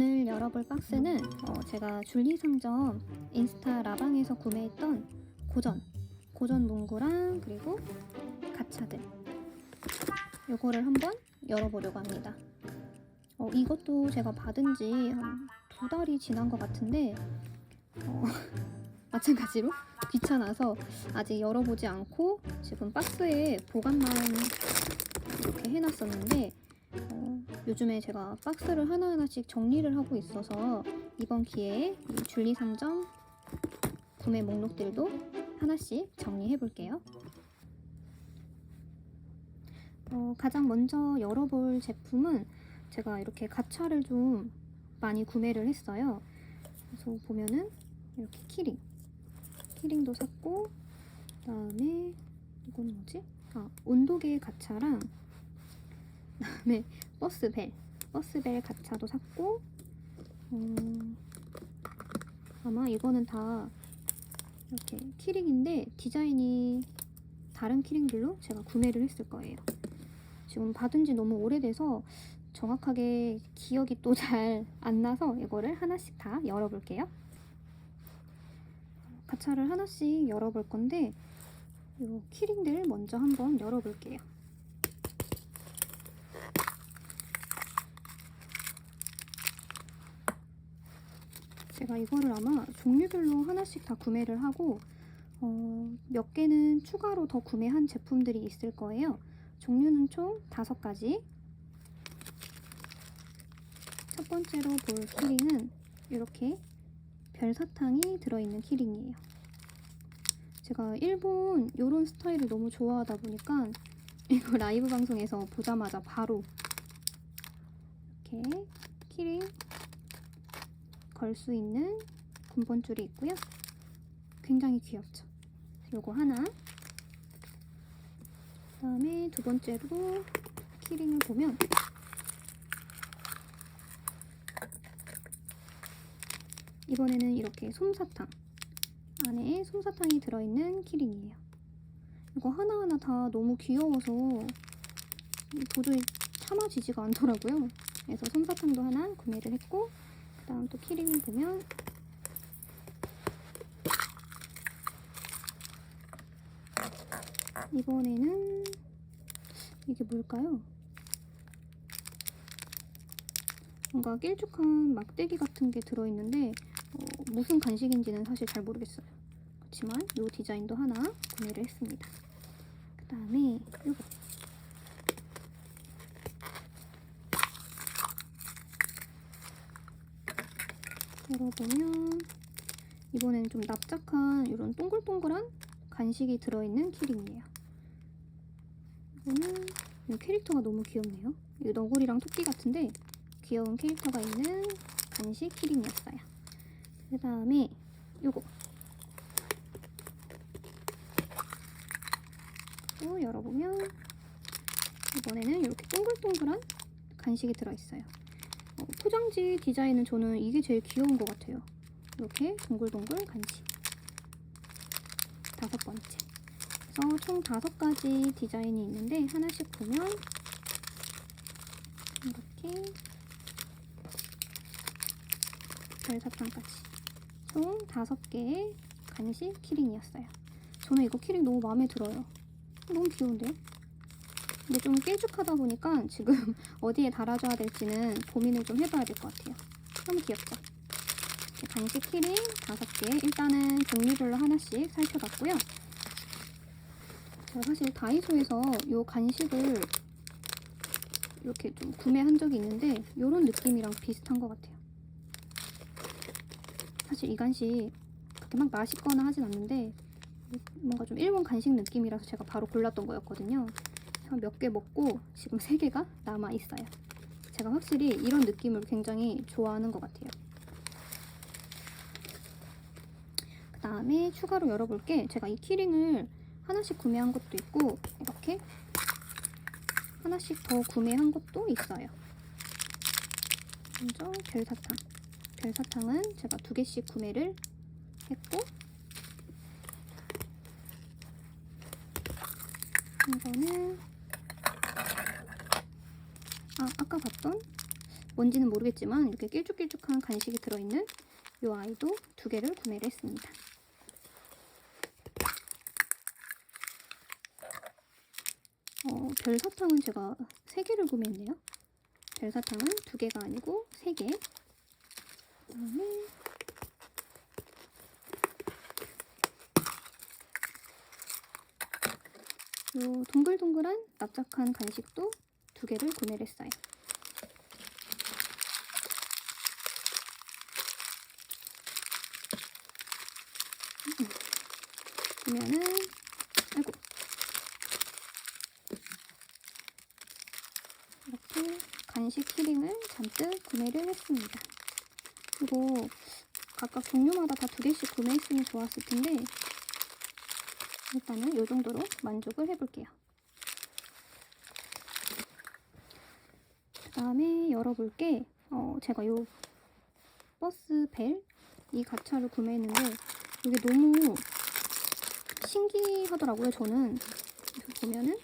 오늘 열어볼 박스는 어, 제가 줄리상점 인스타 라방에서 구매했던 고전 고전 문구랑 그리고 가차들. 요거를 한번 열어보려고 합니다. 어, 이것도 제가 받은 지 한 두 달이 지난 것 같은데 어, 마찬가지로 귀찮아서 아직 열어보지 않고 지금 박스에 보관만 이렇게 해놨었는데 어, 요즘에 제가 박스를 하나하나씩 정리를 하고 있어서 이번 기회에 이 줄리 상점 구매 목록들도 하나씩 정리해 볼게요. 어, 가장 먼저 열어볼 제품은 제가 이렇게 가차를 좀 많이 구매를 했어요. 그래서 보면은 이렇게 키링, 키링도 샀고, 그 다음에 이건 뭐지? 아 온도계 가차랑 그 다음에 버스벨, 버스벨 가차도 샀고, 음, 아마 이거는 다 이렇게 키링인데 디자인이 다른 키링들로 제가 구매를 했을 거예요. 지금 받은 지 너무 오래돼서 정확하게 기억이 또 잘 안 나서 이거를 하나씩 다 열어볼게요. 가차를 하나씩 열어볼 건데 이 키링들 먼저 한번 열어볼게요. 제가 이거를 아마 종류별로 하나씩 다 구매를 하고 어, 몇 개는 추가로 더 구매한 제품들이 있을 거예요. 종류는 총 다섯 가지. 첫 번째로 볼 키링은 이렇게 별사탕이 들어있는 키링이에요. 제가 일본 이런 스타일을 너무 좋아하다 보니까 이거 라이브 방송에서 보자마자 바로 이렇게 키링 걸 수 있는 군번줄이 있고요. 굉장히 귀엽죠. 요거 하나. 그 다음에 두 번째로 키링을 보면 이번에는 이렇게 솜사탕 안에 솜사탕이 들어있는 키링이에요. 이거 하나하나 다 너무 귀여워서 도저히 참아지지가 않더라고요. 그래서 솜사탕도 하나 구매를 했고 그 다음 또 키링을 보면 이번에는 이게 뭘까요? 뭔가 길쭉한 막대기 같은 게 들어있는데 어, 무슨 간식인지는 사실 잘 모르겠어요. 그렇지만 이 디자인도 하나 구매를 했습니다. 그 다음에 이거 열어보면 이번에는 좀 납작한 이런 동글동글한 간식이 들어있는 키링이에요. 이거는 이 캐릭터가 너무 귀엽네요. 이 너구리랑 토끼 같은데 귀여운 캐릭터가 있는 간식 키링이었어요. 그 다음에 요거 또 열어보면 이번에는 이렇게 동글동글한 간식이 들어있어요. 어, 포장지 디자인은 저는 이게 제일 귀여운 것 같아요. 이렇게 동글동글 간식. 다섯 번째. 그래서 총 다섯 가지 디자인이 있는데 하나씩 보면 이렇게 별사탕까지 총 다섯 개의 간식 키링이었어요. 저는 이거 키링 너무 마음에 들어요. 너무 귀여운데요? 근데 좀 길쭉하다 보니까 지금 어디에 달아줘야 될지는 고민을 좀 해봐야 될 것 같아요. 너무 귀엽죠? 간식 키링 다섯 개. 일단은 종류별로 하나씩 살펴봤고요. 제가 사실 다이소에서 이 간식을 이렇게 좀 구매한 적이 있는데 이런 느낌이랑 비슷한 것 같아요. 사실 이 간식 그렇게 막 맛있거나 하진 않는데 뭔가 좀 일본 간식 느낌이라서 제가 바로 골랐던 거였거든요. 몇 개 먹고 지금 세 개가 남아 있어요. 제가 확실히 이런 느낌을 굉장히 좋아하는 것 같아요. 그 다음에 추가로 열어볼 게. 제가 이 키링을 하나씩 구매한 것도 있고 이렇게 하나씩 더 구매한 것도 있어요. 먼저 별사탕. 별사탕은 제가 두 개씩 구매를 했고 이거는 아 아까 봤던 뭔지는 모르겠지만 이렇게 길쭉길쭉한 간식이 들어있는 이 아이도 두 개를 구매를 했습니다. 어, 별사탕은 제가 세 개를 구매했네요. 별사탕은 두 개가 아니고 세 개. 그다음에 요 동글동글한 납작한 간식도 두 개를 구매를 했어요. 보면은 아이고 이렇게 간식 키링을 잔뜩 구매를 했습니다. 이거 각각 종류마다 다 두 개씩 구매했으면 좋았을 텐데 일단은 이 정도로 만족을 해볼게요. 다음에 열어볼 게. 어, 제가 요 버스 벨 이 가차를 구매했는데 이게 너무 신기하더라고요. 저는 보면은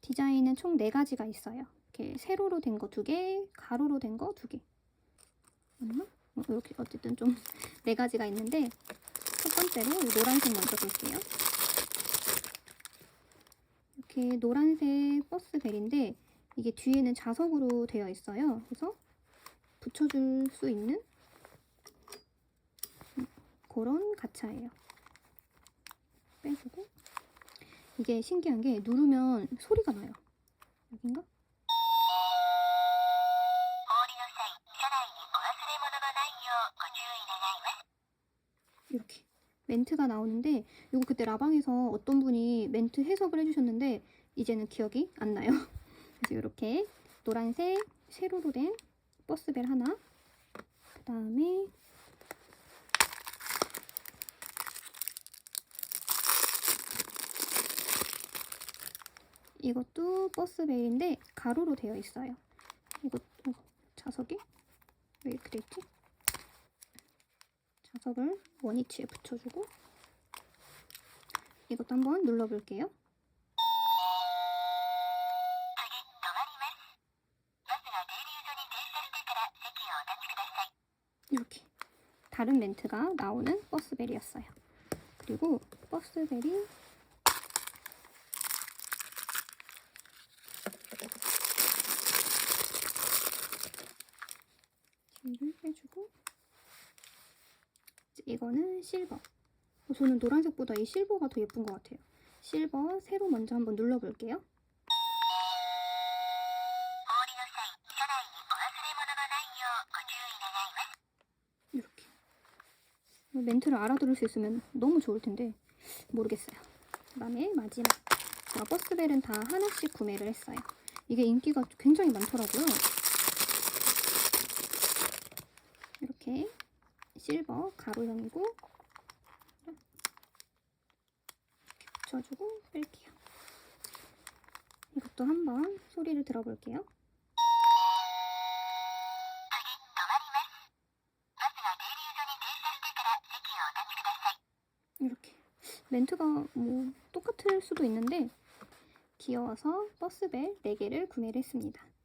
디자인은 총 4가지가 있어요. 이렇게 세로로 된 거 2개, 가로로 된 거 2개. 맞나? 어, 이렇게 어쨌든 좀 4가지가 있는데 첫 번째로 이 노란색 먼저 볼게요. 이렇게 노란색 버스 벨인데 이게 뒤에는 자석으로 되어 있어요. 그래서 붙여줄 수 있는 음, 그런 가차예요. 빼주고 이게 신기한 게 누르면 소리가 나요. 여긴가? 멘트가 나오는데 이거 그때 라방에서 어떤 분이 멘트 해석을 해주셨는데 이제는 기억이 안 나요. 그래서 이렇게 노란색 세로로 된 버스벨 하나 그 다음에 이것도 버스벨인데 가로로 되어 있어요. 이것 어, 자석이 왜 있지? 자석을 원위치에 붙여주고 이것도 한번 눌러볼게요. 이렇게 다른 멘트가 나오는 버스벨이었어요. 그리고 버스벨이 이거는 실버. 어, 저는 노란색보다 이 실버가 더 예쁜 것 같아요. 실버 새로 먼저 한번 눌러볼게요. 이렇게. 어, 멘트를 알아들을 수 있으면 너무 좋을 텐데 모르겠어요. 그다음에 마지막. 제가 버스벨은 다 하나씩 구매를 했어요. 이게 인기가 굉장히 많더라고요. 이렇게 실버 가로형이고 붙여주고 뺄게요. 이것도 한번 소리를 들어볼게요. 이렇게 멘트가 뭐 똑같을 수도 있는데 귀여워서 버스벨 4개를 구매를 했습니다.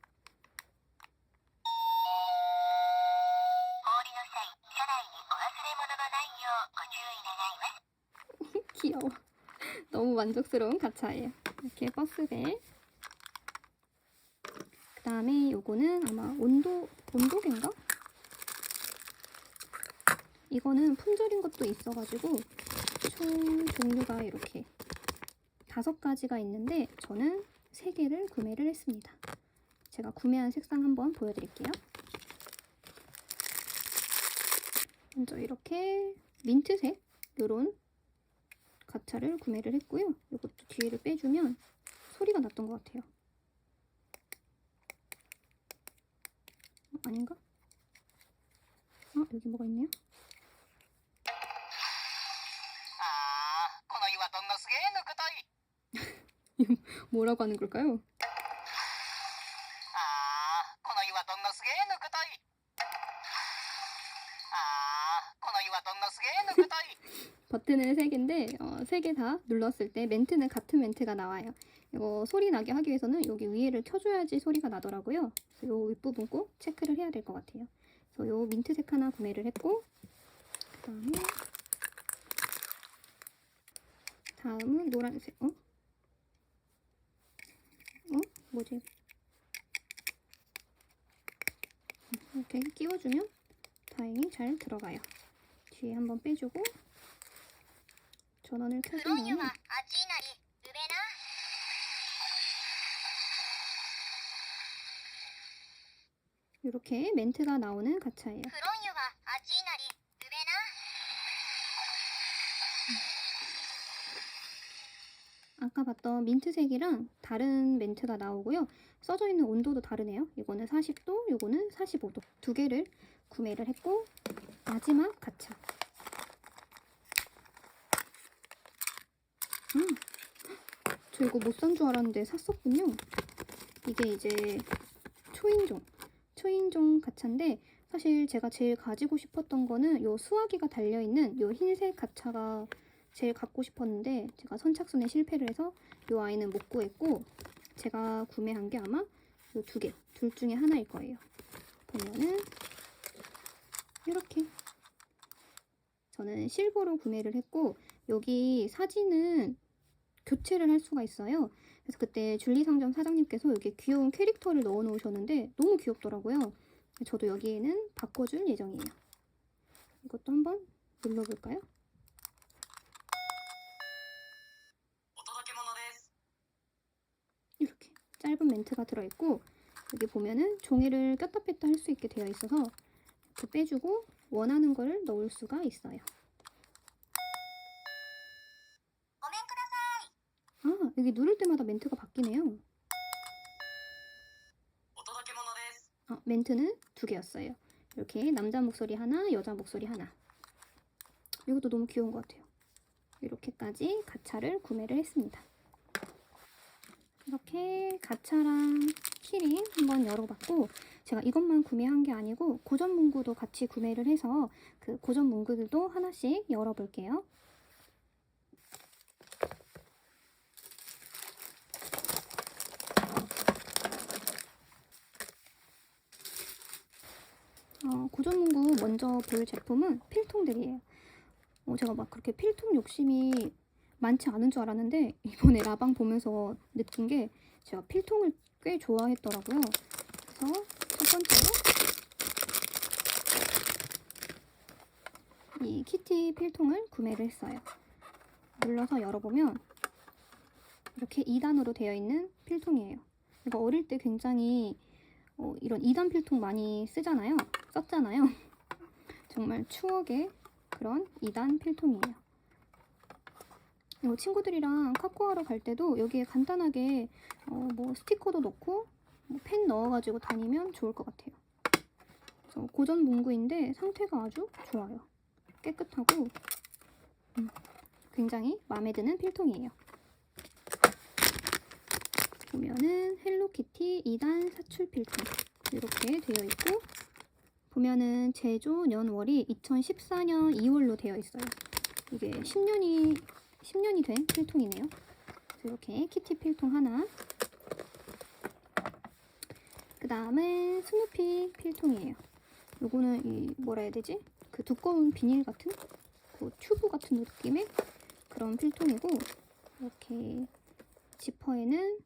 너무 만족스러운 가차예요. 이렇게 버스벨. 그 다음에 요거는 아마 온도, 온도계인가? 이거는 품절인 것도 있어가지고 총 종류가 이렇게 다섯 가지가 있는데 저는 세 개를 구매를 했습니다. 제가 구매한 색상 한번 보여드릴게요. 먼저 이렇게 민트색 요런 가차를 구매를 했고요. 이것도 뒤에를 빼주면 소리가 났던 것 같아요. 어, 아닌가? 어, 여기 뭐가 있네요. 뭐라고 하는 걸까요? 멘트는 3개인데 어, 3개 다 눌렀을 때 멘트는 같은 멘트가 나와요. 이거 소리 나게 하기 위해서는 여기 위에를 켜줘야지 소리가 나더라고요. 이 윗부분 꼭 체크를 해야 될 것 같아요. 그래서 요 민트색 하나 구매를 했고 그 다음에 다음은 노란색 어? 어? 뭐지? 이렇게 끼워주면 다행히 잘 들어가요. 뒤에 한번 빼주고 전원을 켜주면 이렇게 멘트가 나오는 가차예요. 아까 봤던 민트색이랑 다른 멘트가 나오고요. 써져 있는 온도도 다르네요. 이거는 40도, 이거는 45도. 두 개를 구매를 했고 마지막 가차. 음, 저 이거 못 산 줄 알았는데 샀었군요. 이게 이제 초인종, 초인종 가차인데 사실 제가 제일 가지고 싶었던 거는 요 수화기가 달려 있는 요 흰색 가차가 제일 갖고 싶었는데 제가 선착순에 실패를 해서 이 아이는 못 구했고 제가 구매한 게 아마 이두 개, 둘 중에 하나일 거예요. 보면은 이렇게 저는 실버로 구매를 했고 여기 사진은 교체를 할 수가 있어요. 그래서 그때 줄리상점 사장님께서 이렇게 귀여운 캐릭터를 넣어 놓으셨는데 너무 귀엽더라고요. 저도 여기에는 바꿔줄 예정이에요. 이것도 한번 눌러볼까요? 이렇게 짧은 멘트가 들어있고 여기 보면은 종이를 꼈다 뺐다 할 수 있게 되어 있어서 이렇게 빼주고 원하는 거를 넣을 수가 있어요. 여기 누를 때마다 멘트가 바뀌네요. 아, 멘트는 두 개였어요. 이렇게 남자 목소리 하나, 여자 목소리 하나. 이것도 너무 귀여운 것 같아요. 이렇게까지 가차를 구매를 했습니다. 이렇게 가차랑 키링 한번 열어봤고 제가 이것만 구매한 게 아니고 고전 문구도 같이 구매를 해서 그 고전 문구들도 하나씩 열어볼게요. 고전 문구 먼저 볼 제품은 필통들이에요. 어, 제가 막 그렇게 필통 욕심이 많지 않은 줄 알았는데 이번에 라방 보면서 느낀 게 제가 필통을 꽤 좋아했더라고요. 그래서 첫 번째로 이 키티 필통을 구매를 했어요. 눌러서 열어보면 이렇게 2단으로 되어 있는 필통이에요. 이거 어릴 때 굉장히 어, 이런 2단 필통 많이 쓰잖아요. 썼잖아요. 정말 추억의 그런 2단 필통이에요. 이거 친구들이랑 카코하러 갈 때도 여기에 간단하게 어, 뭐 스티커도 넣고 뭐 펜 넣어가지고 다니면 좋을 것 같아요. 그래서 고전 문구인데 상태가 아주 좋아요. 깨끗하고 음, 굉장히 마음에 드는 필통이에요. 보면은 헬로키티 2단 사출 필통 이렇게 되어 있고 보면은 제조 년월이 2014년 2월로 되어 있어요. 이게 10년이 10년이 된 필통이네요. 이렇게 키티 필통 하나. 그 다음에 스누피 필통이에요. 요거는 이 뭐라 해야 되지? 그 두꺼운 비닐 같은 그 튜브 같은 느낌의 그런 필통이고 이렇게 지퍼에는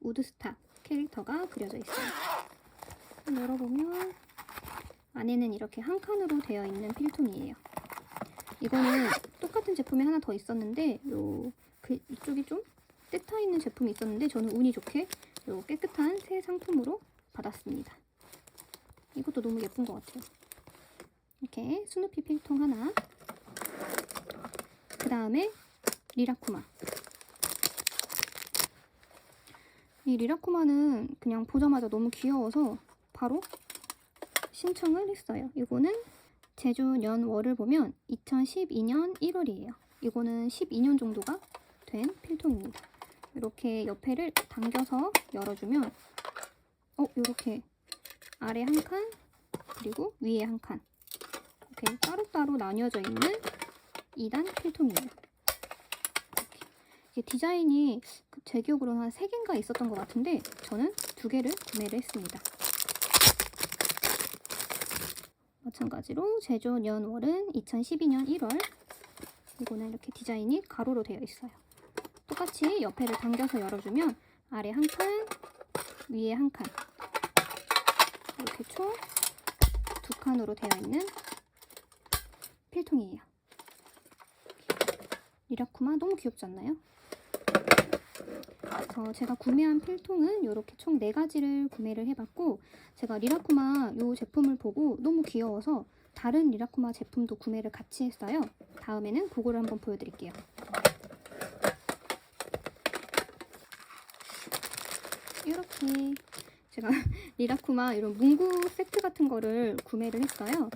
우드스탁 캐릭터가 그려져 있어요. 열어보면 안에는 이렇게 한 칸으로 되어 있는 필통이에요. 이거는 똑같은 제품이 하나 더 있었는데 요 그 이쪽이 좀 때타 있는 제품이 있었는데 저는 운이 좋게 요 깨끗한 새 상품으로 받았습니다. 이것도 너무 예쁜 것 같아요. 이렇게 스누피 필통 하나. 그 다음에 리라쿠마. 이 리라쿠마는 그냥 보자마자 너무 귀여워서 바로 신청을 했어요. 이거는 제주 연월을 보면 2012년 1월이에요. 이거는 12년 정도가 된 필통입니다. 이렇게 옆에를 당겨서 열어주면 어 이렇게 아래 한 칸 그리고 위에 한 칸 이렇게 따로따로 나뉘어져 있는 2단 필통이에요. 이렇게. 이게 디자인이 그제 기억으로는 한 3개인가 있었던 것 같은데 저는 2개를 구매를 했습니다. 마찬가지로 제조 년월은 2012년 1월 이거는 이렇게 디자인이 가로로 되어 있어요. 똑같이 옆에를 당겨서 열어주면 아래 한 칸, 위에 한 칸. 이렇게 총 두 칸으로 되어 있는 필통이에요. 리라쿠마 너무 귀엽지 않나요? 그래서 제가 구매한 필통은 이렇게 총 4가지를 구매를 해봤고 제가 리라쿠마 이 제품을 보고 너무 귀여워서 다른 리라쿠마 제품도 구매를 같이 했어요. 다음에는 그거를 한번 보여드릴게요. 이렇게 제가 리라쿠마 이런 문구 세트 같은 거를 구매를 했어요.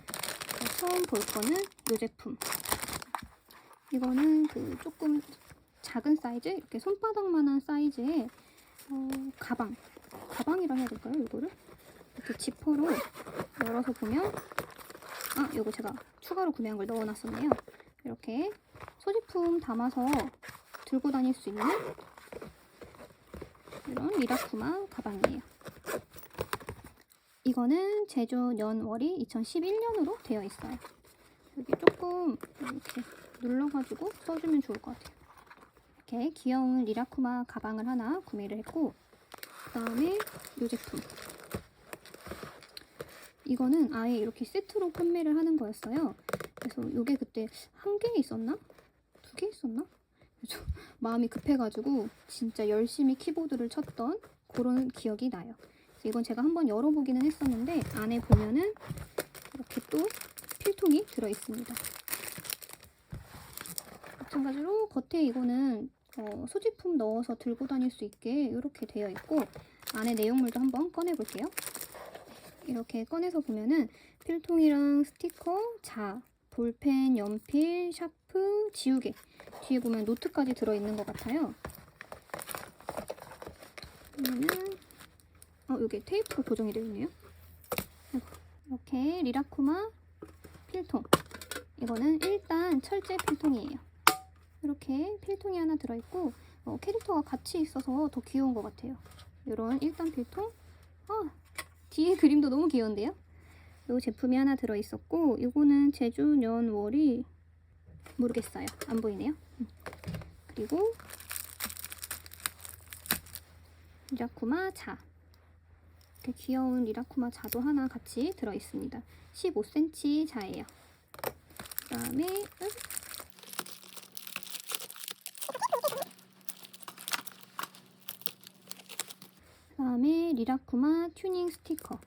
처음 볼 거는 이 제품. 이거는 그 조금 작은 사이즈, 이렇게 손바닥만한 사이즈의 어, 가방. 가방이라 해야 될까요, 이거를? 이렇게 지퍼로 열어서 보면 아, 이거 제가 추가로 구매한 걸 넣어놨었네요. 이렇게 소지품 담아서 들고 다닐 수 있는 이런 리라쿠마 가방이에요. 이거는 제조 년월이 2011년으로 되어 있어요. 여기 조금 이렇게 눌러가지고 써주면 좋을 것 같아요. 이렇게 귀여운 리라쿠마 가방을 하나 구매를 했고 그 다음에 이 제품 이거는 아예 이렇게 세트로 판매를 하는 거였어요. 그래서 이게 그때 한 개 있었나? 두 개 있었나? 그래서 마음이 급해가지고 진짜 열심히 키보드를 쳤던 그런 기억이 나요. 이건 제가 한번 열어보기는 했었는데 안에 보면은 이렇게 또 필통이 들어있습니다. 마찬가지로 겉에 이거는 어, 소지품 넣어서 들고 다닐 수 있게 이렇게 되어 있고 안에 내용물도 한번 꺼내 볼게요. 이렇게 꺼내서 보면은 필통이랑 스티커, 자, 볼펜, 연필, 샤프, 지우개 뒤에 보면 노트까지 들어있는 것 같아요. 그러면은 어 여기 테이프로 고정이 되어 있네요. 이렇게 리라쿠마 필통 이거는 일단 철제 필통이에요. 이렇게 필통이 하나 들어있고 어, 캐릭터가 같이 있어서 더 귀여운 것 같아요. 이런 1단 필통 아 뒤에 그림도 너무 귀여운데요? 이 제품이 하나 들어있었고 이거는 제주 년월이 모르겠어요. 안 보이네요. 음. 그리고 리라쿠마 자 이렇게 귀여운 리라쿠마 자도 하나 같이 들어있습니다. 15cm 자예요. 그 다음에 다음에 리라쿠마 튜닝 스티커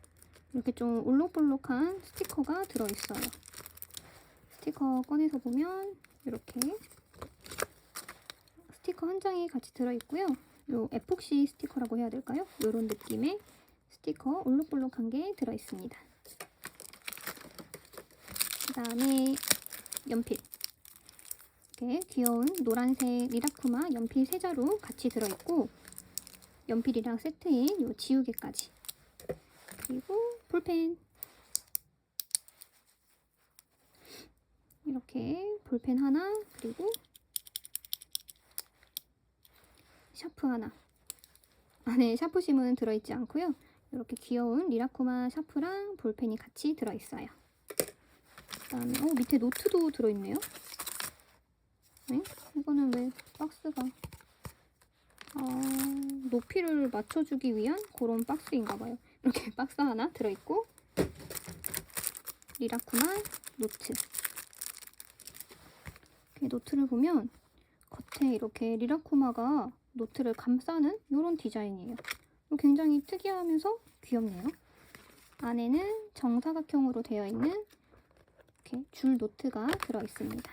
이렇게 좀 올록볼록한 스티커가 들어있어요. 스티커 꺼내서 보면 이렇게 스티커 한 장이 같이 들어있고요. 요 에폭시 스티커라고 해야 될까요? 이런 느낌의 스티커 올록볼록한 게 들어있습니다. 그 다음에 연필 이렇게 귀여운 노란색 리라쿠마 연필 세 자루 같이 들어있고 연필이랑 세트인 요 지우개까지. 그리고 볼펜. 이렇게 볼펜 하나 그리고 샤프 하나. 안에 샤프심은 들어있지 않고요. 이렇게 귀여운 리라쿠마 샤프랑 볼펜이 같이 들어있어요. 그 다음에 어, 밑에 노트도 들어있네요. 네? 이거는 왜 박스가 어, 높이를 맞춰주기 위한 그런 박스인가 봐요. 이렇게 박스 하나 들어있고 리라쿠마 노트 노트를 보면 겉에 이렇게 리라쿠마가 노트를 감싸는 이런 디자인이에요. 굉장히 특이하면서 귀엽네요. 안에는 정사각형으로 되어 있는 이렇게 줄 노트가 들어 있습니다.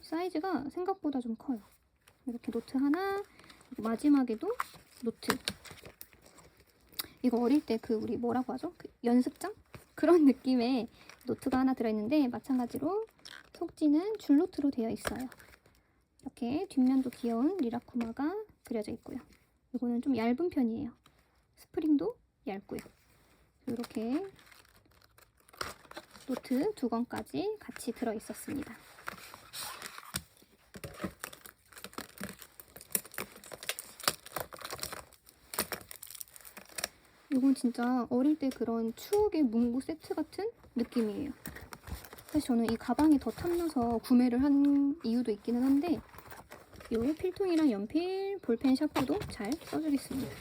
사이즈가 생각보다 좀 커요. 이렇게 노트 하나 마지막에도 노트. 이거 어릴 때 그 우리 뭐라고 하죠? 그 연습장? 그런 느낌의 노트가 하나 들어있는데 마찬가지로 속지는 줄노트로 되어 있어요. 이렇게 뒷면도 귀여운 리라쿠마가 그려져 있고요. 이거는 좀 얇은 편이에요. 스프링도 얇고요. 이렇게 노트 두 권까지 같이 들어 있었습니다 진짜 어릴 때 그런 추억의 문구 세트 같은 느낌이에요. 사실 저는 이 가방이 더 탐나서 구매를 한 이유도 있기는 한데 요 필통이랑 연필, 볼펜 샤프도 잘 써주겠습니다.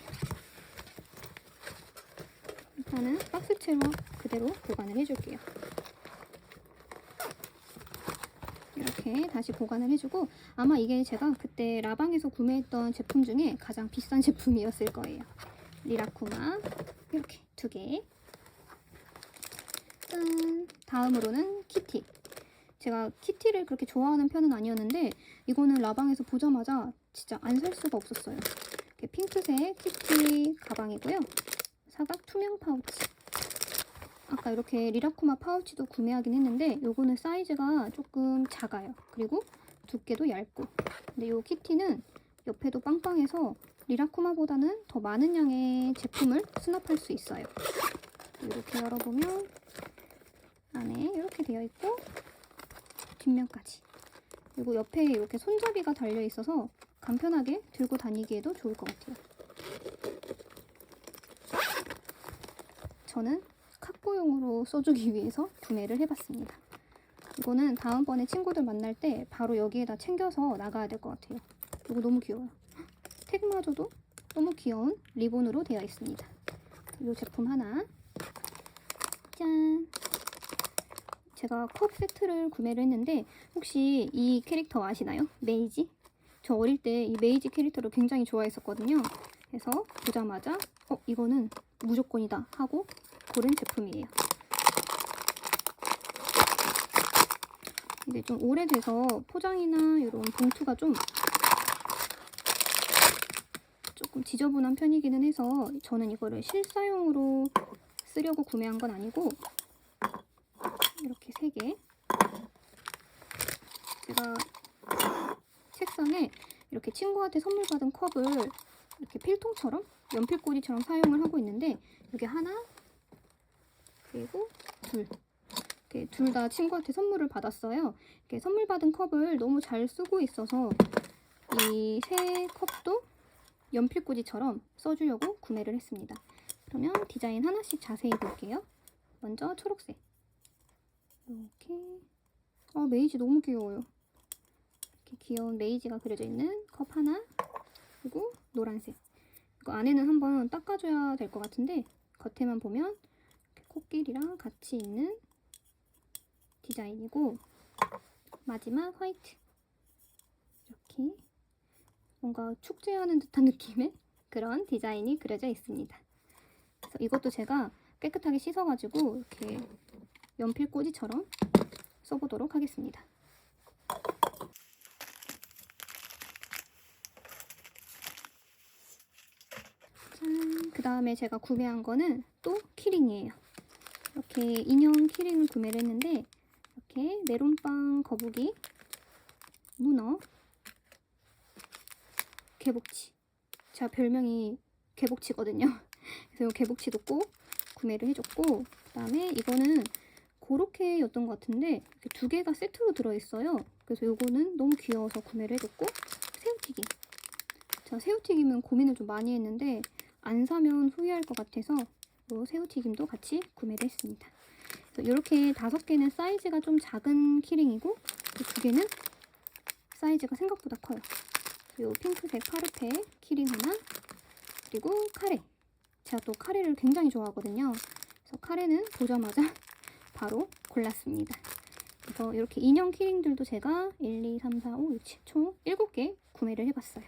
일단은 박스채로 그대로 보관을 해줄게요. 이렇게 다시 보관을 해주고 아마 이게 제가 그때 라방에서 구매했던 제품 중에 가장 비싼 제품이었을 거예요. 리라쿠마 이렇게 두 개. 짠. 다음으로는 키티. 제가 키티를 그렇게 좋아하는 편은 아니었는데 이거는 라방에서 보자마자 진짜 안 살 수가 없었어요. 이렇게 핑크색 키티 가방이고요. 사각 투명 파우치. 아까 이렇게 리라쿠마 파우치도 구매하긴 했는데 요거는 사이즈가 조금 작아요. 그리고 두께도 얇고. 근데 요 키티는 옆에도 빵빵해서 리라쿠마보다는 더 많은 양의 제품을 수납할 수 있어요. 이렇게 열어보면 안에 이렇게 되어 있고 뒷면까지 그리고 옆에 이렇게 손잡이가 달려 있어서 간편하게 들고 다니기에도 좋을 것 같아요. 저는 카코용으로 써주기 위해서 구매를 해봤습니다. 이거는 다음번에 친구들 만날 때 바로 여기에다 챙겨서 나가야 될 것 같아요. 이거 너무 귀여워요. 택마저도 너무 귀여운 리본으로 되어 있습니다. 이 제품 하나. 짠. 제가 컵 세트를 구매를 했는데 혹시 이 캐릭터 아시나요? 메이지? 저 어릴 때 이 메이지 캐릭터를 굉장히 좋아했었거든요. 그래서 보자마자 어 이거는 무조건이다 하고 고른 제품이에요. 이게 좀 오래돼서 포장이나 이런 봉투가 좀 조금 지저분한 편이기는 해서 저는 이거를 실사용으로 쓰려고 구매한 건 아니고 이렇게 세 개. 제가 책상에 이렇게 친구한테 선물 받은 컵을 이렇게 필통처럼 연필꽂이처럼 사용을 하고 있는데 여기 하나 그리고 둘. 이렇게 둘 다 친구한테 선물을 받았어요. 이렇게 선물 받은 컵을 너무 잘 쓰고 있어서 이 세 컵도 연필꽂이처럼 써주려고 구매를 했습니다. 그러면 디자인 하나씩 자세히 볼게요. 먼저 초록색. 이렇게. 아, 메이지 너무 귀여워요. 이렇게 귀여운 메이지가 그려져 있는 컵 하나. 그리고 노란색. 이거 안에는 한번 닦아줘야 될 것 같은데, 겉에만 보면 코끼리랑 같이 있는 디자인이고, 마지막 화이트. 이렇게. 뭔가 축제하는 듯한 느낌의 그런 디자인이 그려져 있습니다. 이것도 제가 깨끗하게 씻어가지고 이렇게 연필 꽂이처럼 써보도록 하겠습니다. 짠! 그 다음에 제가 구매한 거는 또 키링이에요. 이렇게 인형 키링을 구매를 했는데 이렇게 메론빵 거북이, 문어, 개복치. 제가 별명이 개복치거든요. 그래서 이 개복치도 꼭 구매를 해줬고 그 다음에 이거는 고로케였던 것 같은데 이렇게 두 개가 세트로 들어있어요. 그래서 이거는 너무 귀여워서 구매를 해줬고 새우튀김. 제가 새우튀김은 고민을 좀 많이 했는데 안 사면 후회할 것 같아서 이 새우튀김도 같이 구매를 했습니다. 이렇게 다섯 개는 사이즈가 좀 작은 키링이고 이두 개는 사이즈가 생각보다 커요. 요 핑크색 파르페 키링 하나 그리고 카레. 제가 또 카레를 굉장히 좋아하거든요. 그래서 카레는 보자마자 바로 골랐습니다. 그래서 이렇게 인형 키링들도 제가 1, 2, 3, 4, 5, 6, 7, 총 7개 구매를 해봤어요.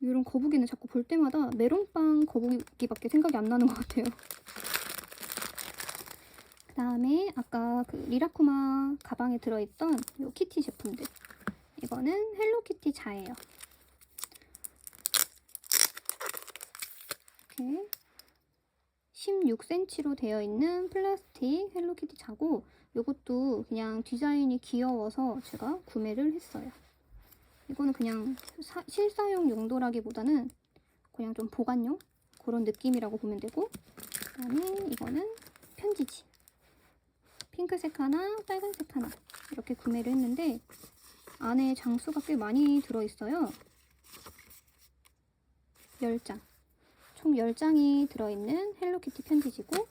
이런 거북이는 자꾸 볼 때마다 메론빵 거북이밖에 생각이 안 나는 것 같아요. 그 다음에 아까 그 리라쿠마 가방에 들어있던 요 키티 제품들. 이거는 헬로키티 자예요. 이렇게 16cm로 되어 있는 플라스틱 헬로키티 자고 이것도 그냥 디자인이 귀여워서 제가 구매를 했어요. 이거는 그냥 사- 실사용 용도라기보다는 그냥 좀 보관용? 그런 느낌이라고 보면 되고 그 다음에 이거는 편지지 핑크색 하나, 빨간색 하나 이렇게 구매를 했는데 안에 장수가 꽤 많이 들어있어요. 10장. 총 10장이 들어있는 헬로키티 편지지고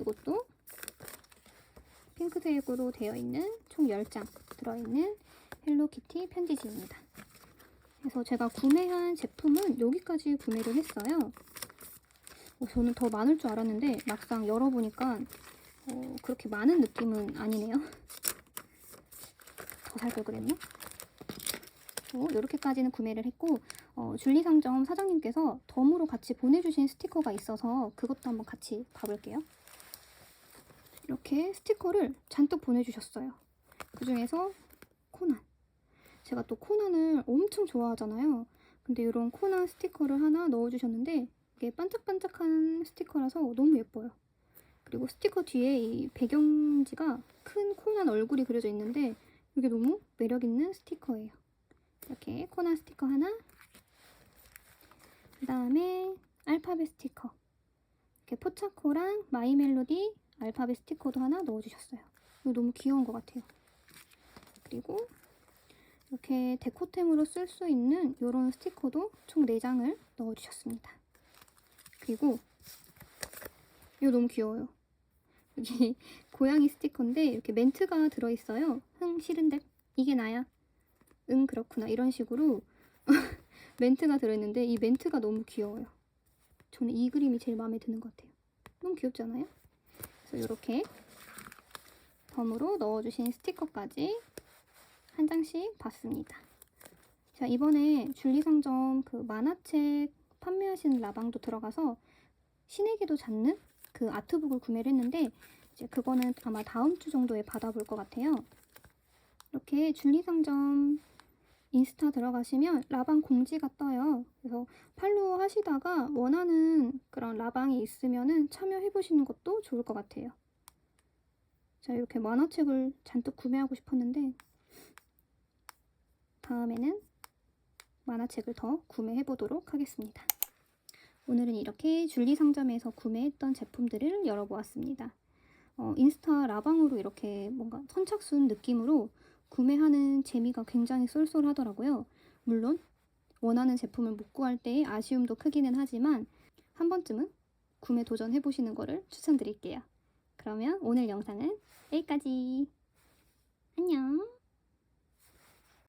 이것도 핑크색으로 되어 있는 총 10장 들어있는 헬로키티 편지지입니다. 그래서 제가 구매한 제품은 여기까지 구매를 했어요. 어, 저는 더 많을 줄 알았는데 막상 열어보니까 어, 그렇게 많은 느낌은 아니네요. 더 살 걸 그랬나? 이렇게까지는 구매를 했고 어, 줄리상점 사장님께서 덤으로 같이 보내주신 스티커가 있어서 그것도 한번 같이 봐볼게요. 이렇게 스티커를 잔뜩 보내주셨어요. 그 중에서 코난. 제가 또 코난을 엄청 좋아하잖아요. 근데 이런 코난 스티커를 하나 넣어주셨는데 이게 반짝반짝한 스티커라서 너무 예뻐요. 그리고 스티커 뒤에 이 배경지가 큰 코난 얼굴이 그려져 있는데 이게 너무 매력있는 스티커예요. 이렇게 코난 스티커 하나 그 다음에 알파벳 스티커 이렇게 포차코랑 마이 멜로디 알파벳 스티커도 하나 넣어주셨어요. 이거 너무 귀여운 것 같아요. 그리고 이렇게 데코템으로 쓸 수 있는 이런 스티커도 총 4장을 넣어주셨습니다. 그리고 이거 너무 귀여워요. 여기 고양이 스티커인데 이렇게 멘트가 들어있어요. 흥 싫은데 이게 나야. 응 그렇구나 이런 식으로 멘트가 들어있는데 이 멘트가 너무 귀여워요. 저는 이 그림이 제일 마음에 드는 것 같아요. 너무 귀엽지 않아요? 그래서 이렇게 덤으로 넣어주신 스티커까지 한 장씩 봤습니다. 자 이번에 줄리상점 그 만화책 판매하시는 라방도 들어가서 신에게도 잡는 그 아트북을 구매를 했는데 이제 그거는 아마 다음 주 정도에 받아볼 것 같아요. 이렇게 줄리상점 인스타 들어가시면 라방 공지가 떠요. 그래서 팔로우 하시다가 원하는 그런 라방이 있으면은 참여해 보시는 것도 좋을 것 같아요. 자, 이렇게 만화책을 잔뜩 구매하고 싶었는데 다음에는 만화책을 더 구매해 보도록 하겠습니다. 오늘은 이렇게 줄리 상점에서 구매했던 제품들을 열어보았습니다. 어, 인스타 라방으로 이렇게 뭔가 선착순 느낌으로 구매하는 재미가 굉장히 쏠쏠하더라고요. 물론 원하는 제품을 못 구할 때의 아쉬움도 크기는 하지만 한 번쯤은 구매 도전해 보시는 거를 추천드릴게요. 그러면 오늘 영상은 여기까지.